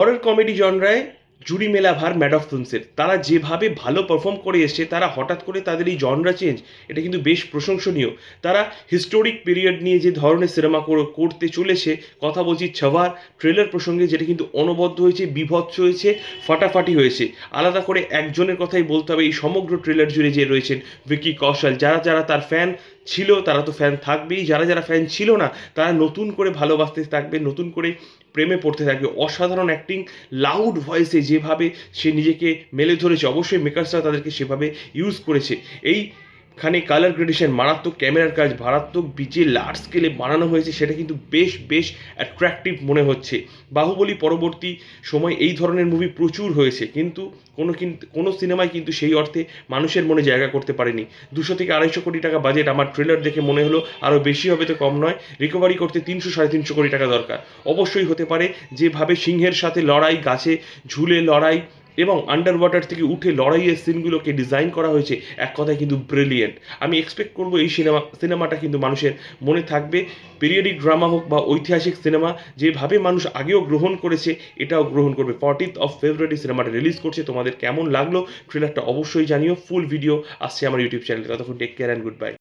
Horror comedy জনরায় জুরি মেলা ভার mad of ফিল্মসের তারা যেভাবে ভালো পারফর্ম করে এসছে, তারা হঠাৎ করে তাদের এই জনরা চেঞ্জ এটা কিন্তু বেশ প্রশংসনীয়। তারা হিস্টোরিক পিরিয়ড নিয়ে যে ধরনের সিনেমা করতে চলেছে, কথা বলছি ছবার ট্রেলার প্রসঙ্গে যেটা কিন্তু অনবদ্য হয়েছে, বিভৎস হয়েছে, ফাটাফাটি হয়েছে। আলাদা করে একজনের কথাই বলতে হবে, এই সমগ্র ট্রেলার জুড়ে যে রয়েছেন ভিকি কৌশল। যারা যারা তার ফ্যান ছিল, তারা তো ফ্যান থাকবেই। যারা যারা ফ্যান ছিল না, তারা নতুন করে ভালোবাসতে থাকবে, নতুন করে প্রেমে পড়তে থাকবে। অসাধারণ অ্যাক্টিং লাউড ভয়েসে যেভাবে সে নিজেকে মেলে ধরেছে, অবশ্যই মেকার্সরা তাদেরকে সেভাবে ইউজ করেছে। এইখানে কালার গ্রেডেশন মারাত্মক ক্যামেরার কাজ মারাত্মক বিচে লার্জ স্কেলে বানানো হয়েছে, সেটা কিন্তু বেশ বেশ অ্যাট্রাকটিভ মনে হচ্ছে। বাহুবলী পরবর্তী সময় এই ধরনের মুভি প্রচুর হয়েছে, কিন্তু কোনো কিন্তু কোনো সিনেমায় কিন্তু সেই অর্থে মানুষের মনে জায়গা করতে পারেনি। দুশো থেকে আড়াইশো কোটি টাকা বাজেট আমার ট্রেলার দেখে মনে হলো আরও বেশি হবে তো কম নয় রিকভারি করতে তিনশো, সাড়ে তিনশো কোটি টাকা দরকার। অবশ্যই হতে পারে, যেভাবে সিংহের সাথে লড়াই, গাছে ঝুলে লড়াই এবং আন্ডার ওয়াটার থেকে উঠে লড়াইয়ের সিনগুলোকে ডিজাইন করা হয়েছে, এক কথায় কিন্তু ব্রিলিয়েন্ট আমি এক্সপেক্ট করব এই সিনেমা সিনেমাটা কিন্তু মানুষের মনে থাকবে। পিরিয়ডিক ড্রামা হোক বা ঐতিহাসিক সিনেমা যেভাবে মানুষ আগেও গ্রহণ করেছে, এটাও গ্রহণ করবে। ফর্টিথ অফ ফেব্রুয়ারি সিনেমাটা রিলিজ করছে, তোমাদের কেমন লাগল? ট্রেলারটা অবশ্যই জানিও। ফুল ভিডিও আসছে আমার ইউটিউব চ্যানেলে ততক্ষণ take care and good bye